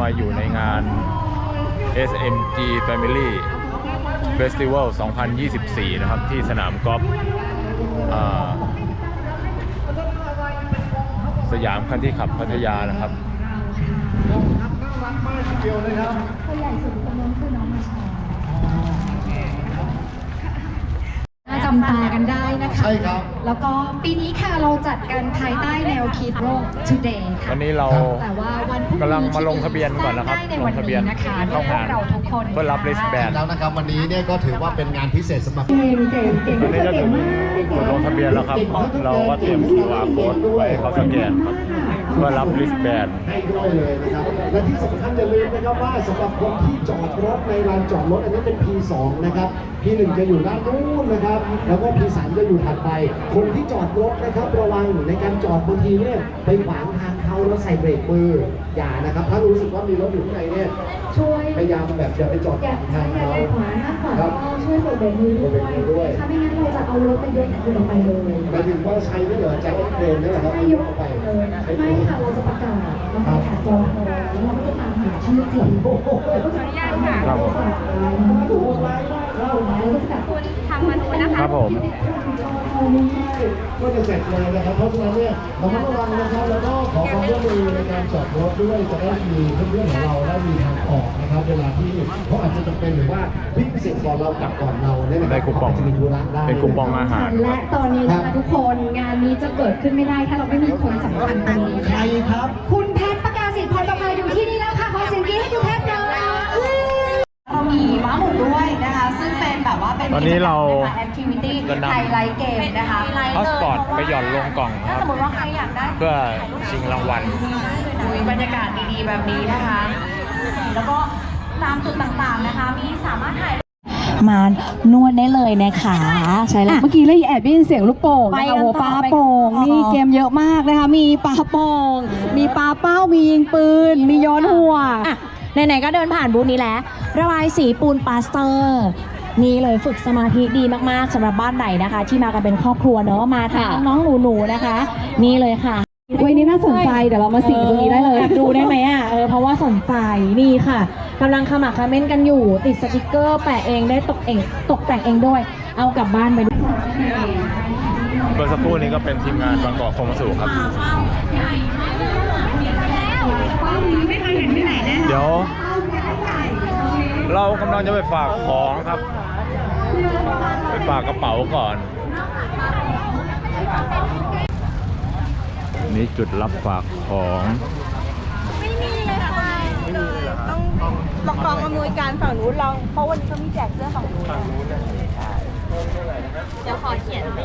มาอยู่ในงาน SMG Family Festival 2024 นะครับ ที่สนามกอล์ฟสยามคันที่ขับพัทยานะครับ คนใหญ่สุดคนนั้นคือน้องมาชา จำตากันได้นะคะ ใช่ครับ แล้วก็ปีนี้ค่ะเราจัดกันภายใต้แนวคิดโลก today ค่ะวันนี้เราแต่ว่าวันพรุ่งนี้กำลังมาลงทะเบียนก่อนนะครับสร้างได้ในลวังนทะเบียนนี้นะคะเข้างานเราทุกคนเพื่อรับ wristband แล้วนะครับวันนี้เนี่ยก็ถือว่าเป็นงานพิเศษสำหรับเก่งเก่งเก่งตอนนี้จะถึงจุดลงทะเบียนแล้วครับ เราก็เตรียม QR code ไว้ให้เขาสแกนครับ เพื่อรับ wristband ให้ด้วยเลยนะครับ และที่สำคัญอย่าลืมนะครับว่าสำหรับคนที่จอดรถในลานจอดรถอันนี้เป็น P2 นะครับ P1 จะอยู่ด้านนู้นนะครับ แล้วก็ P3 จะอยู่ถัดไป คนที่จอดรถนะครับระวังในการจอดบางทีเนี่ยไปขวางทางเขาแล้วใส่เบรกมืออย่านะครับ ถ้ารู้สึกว่ามีรถอยู่ข้างในเนี่ยช่วยพยายามแบบอย่าไปจอดอยากทาใช้งอยากเขาได้ขวาถ้าขวาครับก็ช่วยเปิดเบรกมือด้วยเปิดเบรกมือด้วยถ้าไม่งั้นเราจะ เอารถไปยกอย่างอื่นออกไปเลยหมายถึงว่าใช้ไม่เหลือใจเดินนี่แหละครับไม่ยกออกไปเลยไม่ค่ะเราจะประกาศเราประกาศจองแล้วเราก็จะตามหาชื่อจริงแล้วก็จะตามหาครับผมฝากไว้แล้วก็จะแบบคุณทำมาดูนะคะครับผม ก็จะเสร็จเลยนะครับ เพราะฉะนั้นเนี่ยเราต้องระวังนะครับ แล้วก็ขอความร่วมมือในการจอดรถด้วยจะได้มีเพื่อนๆของเราได้มีทางออกนะครับ เวลาที่เขาอาจจะจำเป็นหรือว่าวิ่งเสร็จก่อนเรากลับก่อนเราเนี่ยนะคได้คูปองาจจะมีธุระได้ เป็นคูปองอาหาร และตอนนี้นะคะทุกคนงานนี้จะเกิดขึ้นไม่ได้ ถ้าเราไม่มีคนสำคัญคนนี้ใครครับ คุณแพทย์ประกาศสิทธิ์พรประภาอยู่ที่นี่แล้วค่ะ ขอเสียงกรี๊ดให้คุณแพทย์หน่อย เรามีม้าหมุนด้วยนะคะ ซึ่งเป็น แบบว่าเป็นตอนนี้เราแอคทิวิตี้จะนำ ไฮไลท์เกมนะคะพาสปอร์ตไปหย่อนลงกล่องคถ้ารับ สมมติว่าใครอยากได้เพื่อชิงรางวัลมีบรรยากาศดีๆแบบนี้นะคะ แล้วก็ตามจุดต่างๆนะคะ มีสามารถถ่าย มานวดได้เลยนะคะใช่แล้วเมื่อกี้เลยแอบได้ยินเสียงลูกโป่งไปนะคะกันโอ้โหต่อปลาไปกันโป่งต่อ นี่เกมเยอะมากนะคะ มีปลาโป่งมีปลาเป้ามียิงปืน มีโยนหัว อะไหนๆก็เดินผ่านบูธนี้แล้ว ระบายสีปูนปาสเตอร์ นี่เลยฝึกสมาธิดีมากๆสำหรับบ้านไหนนะคะ ที่มากันเป็นครอบครัวเนอะมาทั้งค่ะน้องๆหนูๆนะคะ นี่เลยค่ะวันนี้น่าสนใจเดี๋ยวเรามาสิงตรงนี้ได้เลยออดูได้ไหมอะเออเพราะว่าสนใจนี่ค่ะกำลังขมักเขม้นกันอยู่ ติดสติกเกอร์แปะเองได้ตกเองตกแต่งเองด้วย เอากลับบ้านไปด้วยเมื่อสักครู่นี้ก็เป็นทีมงานบางกอกคมสู่ครับเดี๋ยว เรากำลังจะไปฝากของครับ ไปฝากกระเป๋าก่อน นี่จุดรับฝากของไม่มีเลยค่ะต้องลองกองอำนวยการฝั่งนู้นลองเพราะวันนี้เขามีแจกเสื้อฝั่งนู้นใช่เดี๋ยวขอเขียนให้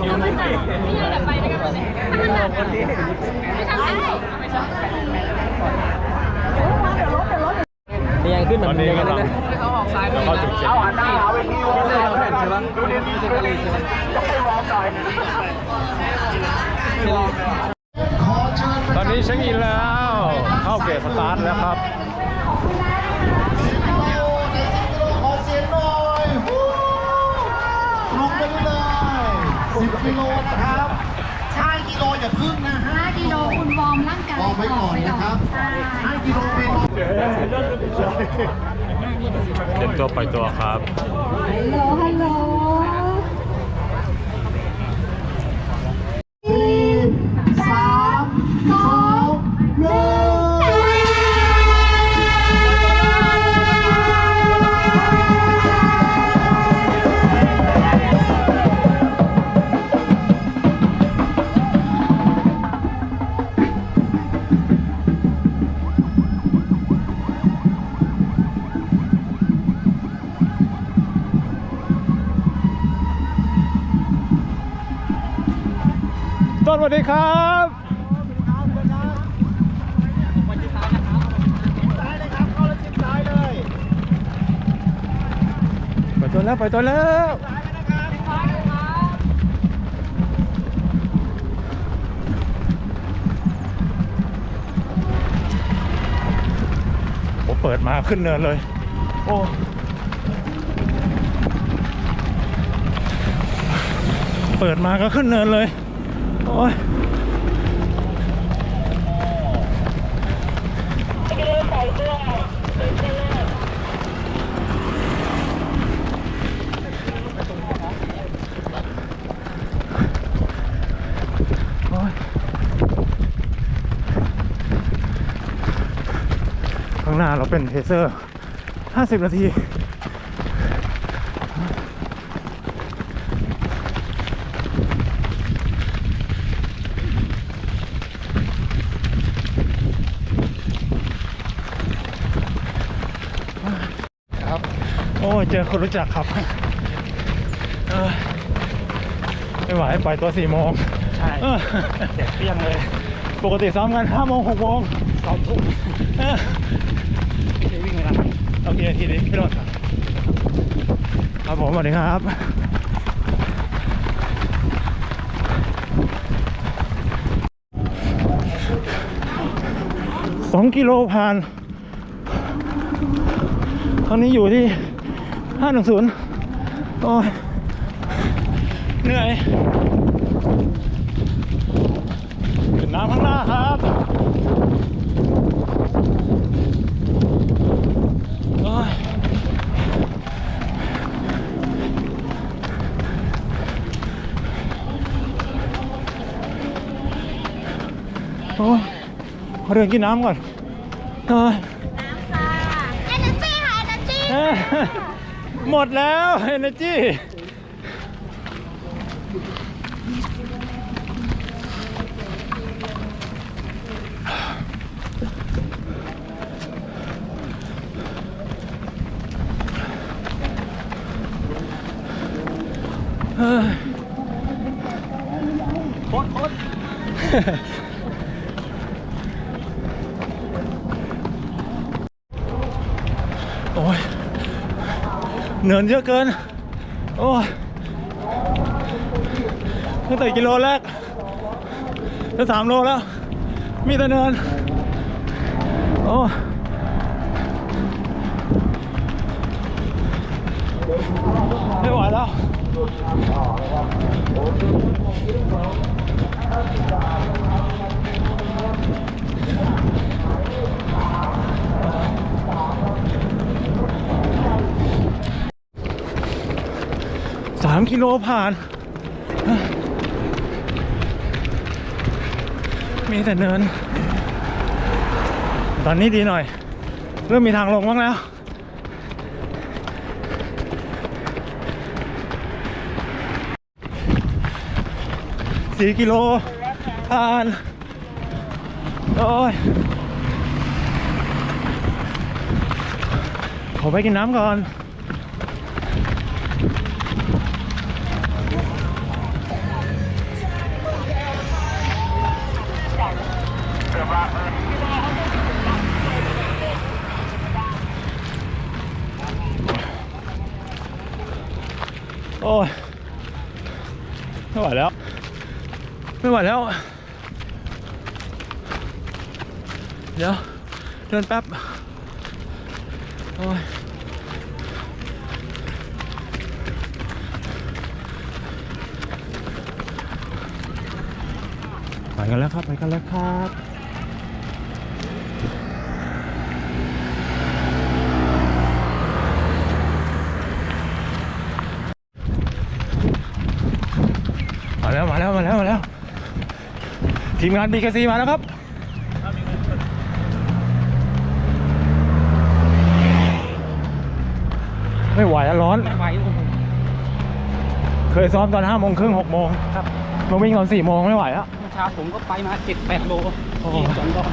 อนแล้วเนี่ยจะถ่ายเนี่ยอันนี้บูธสปอนเซอร์อันนี้เป็นทีมงานบางกอกโคมาสุครับยังขึ้นตอนนี้กำลังจะเข้าจุดเช็คตอนนี้เช็คอินแล้ว เข้าเกตสตาร์ทแล้วครับ ขอเสียงหน่อยฮู้ลงไปเลย10 กิโลนะครับใช่กิโลอย่าพึ่งนะฮะ5กิโลคุณวอร์มร่างกายวอร์มไว้ก่อนนะครับใช่5กิโลเมตรเตรียมตัวไปล่อยตัวครับ ฮัลโหลฮัลโหล ไปตัวแล้วไปตัวแล้วโอ้เปิดมาขึ้นเนินเลย โอ้เปิดมาก็ขึ้นเนินเลย โอ้ย ข้างหน้าเราเป็นเทเซอร์ 50 นาที ครับ โอ้ยเจอคนรู้จักครับเออไม่ไหวปล่อยตัวสี่โมงใช่เจ็บเปี้ยงเลย ปกติซ้อมกันห้าโมงหกโมงสองทุ่มวิ่งไปนะ โอเคทีนี้พี่รถครับครับผมสวัสดีครับสองกิโลผ่าน ตอนนี้อยู่ที่510โอ้ยเหนื่อยเป็นน้ำข้างหน้าครับ อ้ยขอเดินกินน้ำก่อนโอ้ยเอเนจีค่ะเอเนจีเอ้ยหมดแล้ว energy เเนินเยอะเกิน โอ้ยตั้งแต่กิโลแรกจะสามโลแล้ว มีแต่เนิน โอ้ไม่ไหวแล้ว กิโลผ่าน มีแต่เนิน ตอนนี้ดีหน่อย เริ่มมีทางลงบ้างแล้วสี่กิโลผ่าน โอ้ยขอไปกินน้ำก่อน โอ้ยไม่ไหวแล้ว ไม่ไหวแล้ว เดี๋ยว เดินแป๊บ โอ้ยไปกันแล้วครับ ไปกันแล้วครับ มาแล้ว มาแล้ว มาแล้ว มาแล้ว ทีมงาน BKC มาแล้วครับไม่ไหวอะร้อน ไม่ไหวโอ้โหเคยซ้อมตอนห้าโมงครึ่งหกโมงครับมาวิ่งตอนสี่โมงไม่ไหวแล้วเมื่อเช้าผมก็ไปมาเจ็ดแปดโลโอ้โหที่สองรอบ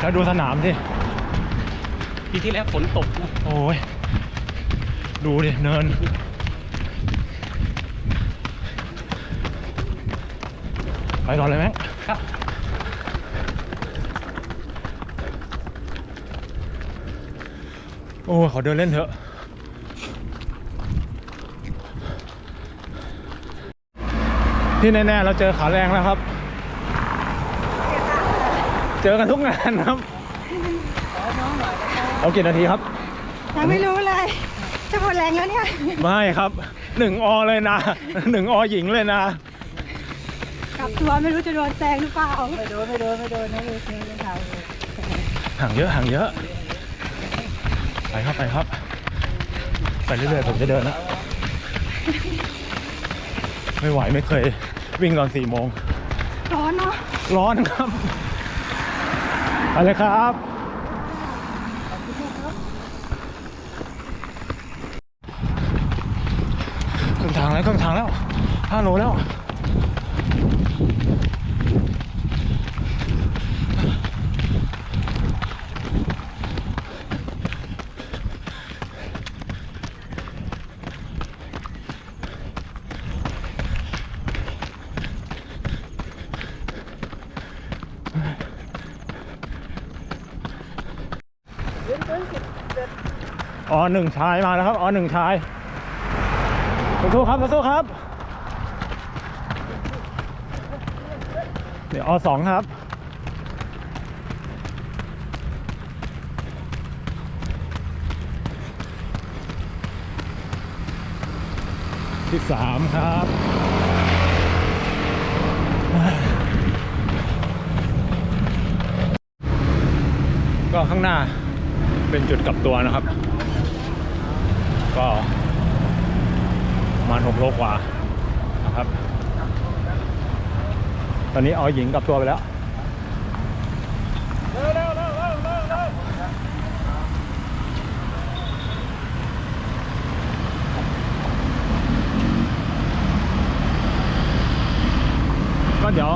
แล้วดูสนามสิปีที่แล้วฝนตกนะโอ้ย ดูดิ เนิน ไปก่อนเลยแม็กครับโอ้ยขอเดินเล่นเถอะที่แน่ๆเราเจอขาแรงแล้วครับ เจอกันทุกงานครับเอากี่นาทีครับยังไม่รู้เลยจะหมดแรงแล้วเนี่ย ไม่ครับหนึ่งอเลยนะหนึ่งอหญิงเลยนะ กลับตัวไม่รู้จะโดนแซงหรือเปล่าไม่โดนไม่โดนไม่โดนนะเลยเชิญเลยค่ะห่างเยอะห่างเยอะ ไปครับไปครับ ไปเรื่อยๆผมจะเดินนะไม่ไหวไม่เคยวิ่งตอนสี่โมงร้อนเนาะร้อนครับไปเลยครับครึ่งทางแล้วครึ่งทางแล้วห้าโลแล้ว อ๋อหนึ่งชายมาแล้วครับ อ๋อหนึ่งชายสู้ครับสู้ครับ เดี๋ยวอสองครับที่สามครับ ก็ข้างหน้าเป็นจุดกลับตัวนะครับ ก็ประมาณหกโลกว่านะครับ ตอนนี้เอาหญิงกลับตัวไปแล้วก็เดี๋ยว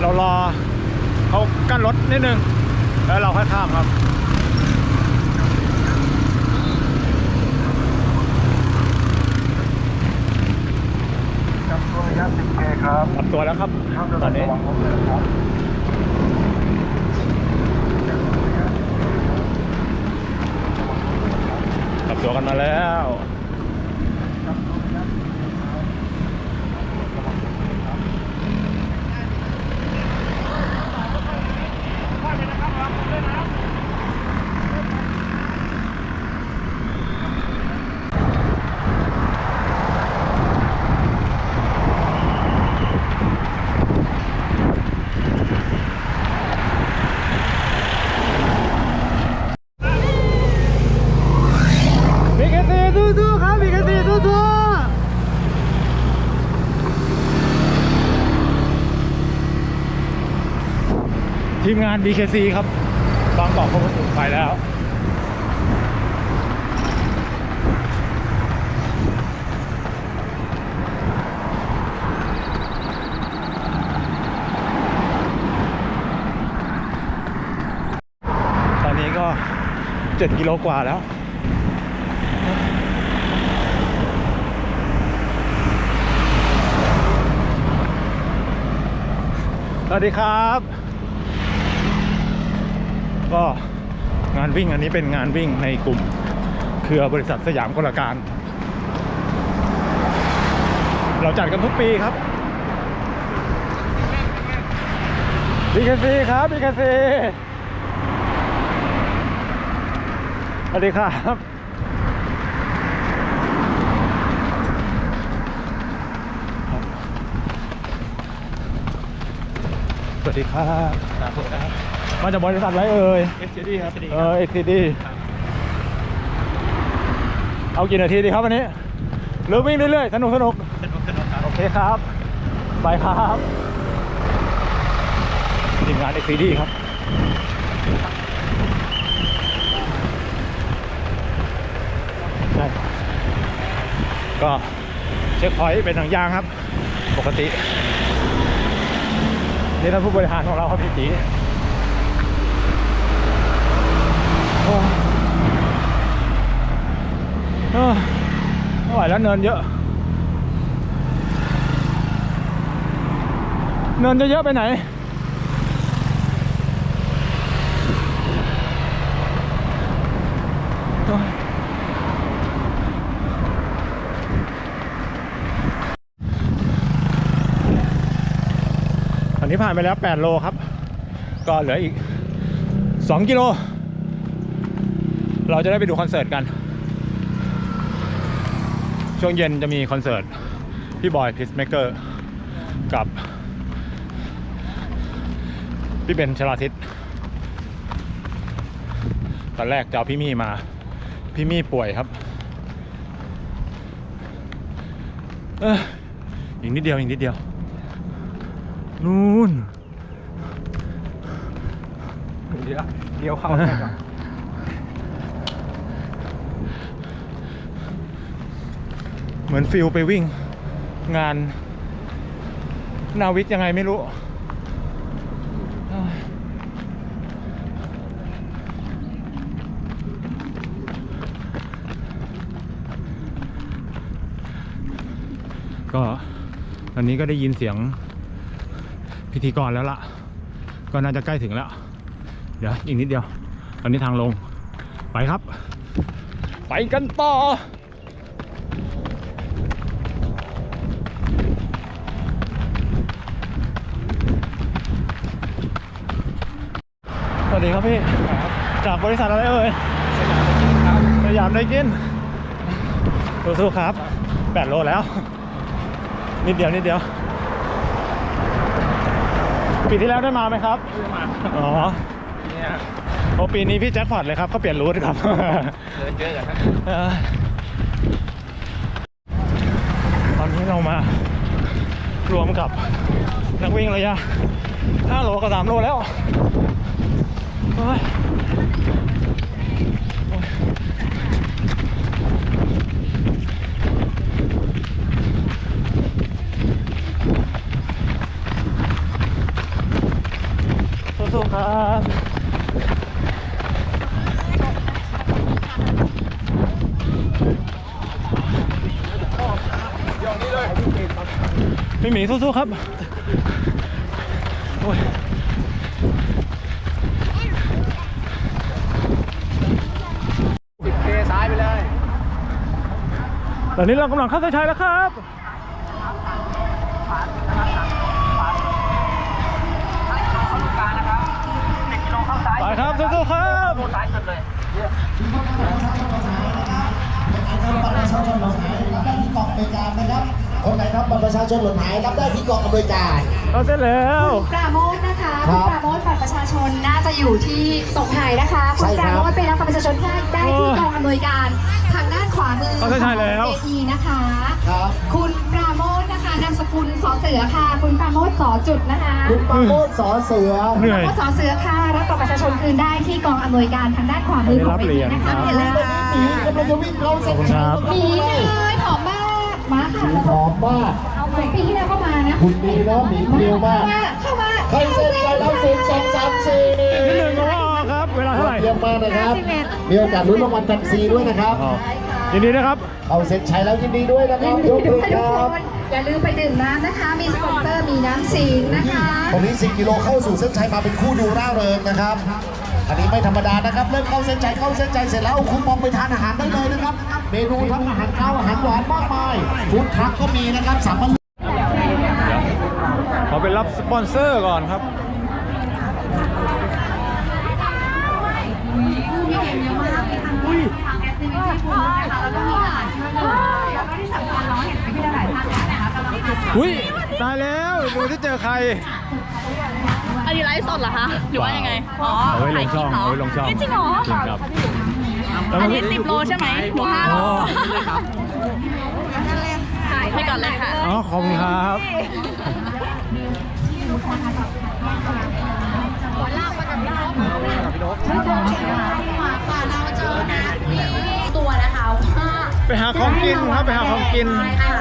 เรารอเขากั้นรถนิดนึง แล้วเราค่อยข้ามครับครับตัวระยะ 10K ครับ กลับตัวแล้วครับตอนนี้ ระวังรถด้วยนะครับ กลับตัวกันมาแล้ว บีเคซีสู้ๆครับบีเคซีสู้ๆ ทีมงาน BKC ครับบางกอกเขาก็สุดไปแล้วตอนนี้ก็7กิโลกว่าแล้ว สวัสดีครับ ก็งานวิ่งอันนี้เป็นงานวิ่งในกลุ่มเครือบริษัทสยามกลการ เราจัดกันทุกปีครับบีคซีครับบีคซีสวัสดีครับสวัสดีครับ มาจากบริษัทอะไรเอ่ย SCD ครับเออ XCD เอากี่นาทีดีครับวันนี้หรือวิ่งเรื่อยๆ สนุกสนุกโอเคครับบายครับทีมงาน XCD ครับ ใช่ก็เช็คพอยต์เป็นทางยางครับ ปกติ นี่ท่านผู้บริหารของเราครับพี่จีโอ้เออ ไม่ไหวแล้วเนินเยอะ เนินจะเยอะไปไหน ตอนนี้ผ่านไปแล้ว 8 โลครับ ก็เหลืออีก 2 กิโล เราจะได้ไปดูคอนเสิร์ตกัน ช่วงเย็นจะมีคอนเสิร์ต พี่บอยพิสเมเกอร์กับ พี่เบนชลาทิศตอนแรกจะเอาพี่มี่มา พี่มี่ป่วยครับ เอออีกนิดเดียวอีกนิดเดียว นู่น เดี๋ยวเดี๋ยวเข้าได้ก่อน เห มือนฟิลไปวิ่งงาน นาวิกยังไงไม่รู้ ก็ตอนนี้ก็ได้ยินเสียงพิธีกรแล้วล่ะ ก็น่าจะใกล้ถึงแล้ว เดี๋ยวอีกนิดเดียว ตอนนี้ทางลง ไปครับ ไปกันต่อ ดีครับพี่ จากบริษัทอะไรเอ่ยสยามได้กินสู้ๆครับ8โลแล้ว นิดเดียวนิดเดียวปีที่แล้วได้มาไหมครับอ๋อเนี่ยโอปีนี้พี่แจ็คพอตเลยครับ ก็เปลี่ยนรูทครับเดินเยอะอย่างนั้นเอ่อตอนนี้เรามารวมกับนักวิ่งระยะ5โลกับ3โลแล้ว โอ้ยสู้ๆครับพี่หมีสู้ๆครับโอ้ย ตอนนี้เรากำลังเข้าเส้นชัยแล้วครับไปครับสู้ๆครับบัตรประชาชนเราหายรับได้ที่กองอำนวยการนะครับคนไหนครับบัตรประชาชนหล่นหายรับได้ที่กองอำนวยการเราเสร็จแล้วปราโมทนะคะครัคุณบปราโมทบัตรประชาชนน่าจะอยู่ที่ตรงไหนนะคะคุณใช่ปครัราบโมทไปรับบัตรประชาชนได้ได้ที่โอ้กองอำนวยการทางด้าน ขวามือเอาใช่แล้วเวทีนะคะ ครับคุณปราโมทนะคะนามสกุลสอเสือค่ะ คุณปราโมทสอจุดนะคะคุณประโมทสอเสือ เหนื่อยปราโมทสอเสือค่ะรับบัตรประชาชนคืนได้ที่กองอำนวยการทางด้านขวามือของเวทีนะคะรับเหรียญครับ เห็นแล้วค่ะหมีกำลังจะวิ่งเข้าเส้นชัยหมีเลยหอมมากมาค่ะหมีหอมมาก เอาเหมือนปีที่แล้วก็มานะคุณหมีแล้วหมีเปรี้ยวมาก เข้ามาใครเส้นชัยแล้วสิบสองสามสี่ที่หนึ่งก็ว่าครับ เวลาเท่าไหร่ เยี่ยมมากนะครับ มีโอกาสลุ้นรางวัลแฟนซีด้วยนะครับ อ๋อ ยินดีนะครับ เอาเส้นชัยแล้วยินดีด้วยนะคยิรันบดียกด้มืวอยคทุกรับคนอย่าลืมไปดื่มน้ำนะคะ มีสปอนเซอร์มีน้ำสิงนะคะตอนนี้ 10 กิโลเข้าสู่เส้นชัยมาเป็นคู่ดูร่าเริงนะครับ อันนี้ไม่ธรรมดานะครับ เริ่มเข้าเส้นชัยเข้าเส้นชัยเสร็จแล้วคุณมองไปทานอาหารได้เลยนะครับ เมนูทั้งอาหารข้าวอาหารหวานมากมายฟู้ดทรัคก็มีนะครับสามารถขอไปรับสปอนเซอร์ก่อนครับ อุ้ยตายแล้วดูที่เจอใครอันนี้ไลฟ์สดเหรอคะหรือว่ายังไงอ๋อเอาไว้ลงช่องถ่ยคลิปเอาไว้ลงช่องจริงเหรอจริงครับอันนี้สิบโลใช่ไหมหนูห้าโลอ๋อถ่ายให้ก่อนเลยค่ะอ๋อขอบคุณครับ ตัวนะคะว่าไปหาของกินครับไปหาของกิน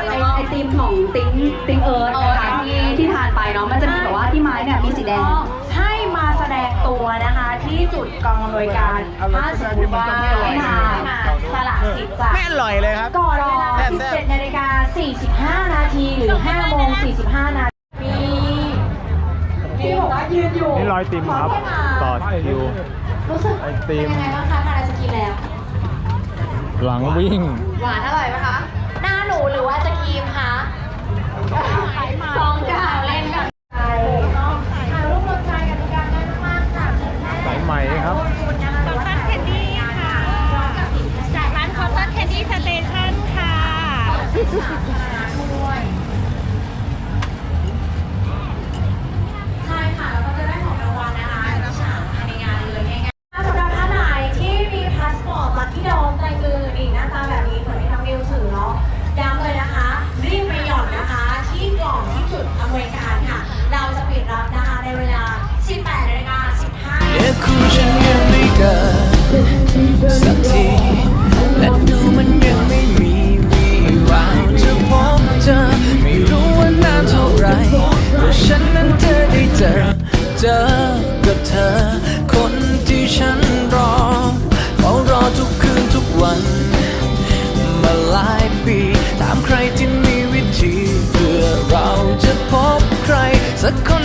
ไอไอติมของติ้งติ้งเอิร์ธนะคะที่ที่ทานไปเนาะมันจะมีแบบว่าที่ไม้เนี่ยมีสีแดงให้มาแสดงตัวนะคะที่จุดกองอำนวยการถ้าสมมติว่าให้มาสละสิทธิ์จากไม่อร่อยเลยครับ ก่อนเวลา17นาฬิกา45 นาทีหรือ5โมง45นาทีมี ว่ายืนอยู่นี่รอยติมครับ ต่อคิว รู้สึกไอติเป็นมยังไงบ้างคะทานไอศกรีมแล้ว หลังวิ่ง หวานอร่อยไหมคะ หน้าหนูหรือว่าไอศกรีมคะสองอย่างเล่นกันถ่ายรูปรวมใจกันทุกการได้มากๆค่ะสายไหมครับ คอตัสแคนดี้ค่ะ จากร้านคอตัสแคนดี้สเตชันค่ะ ถ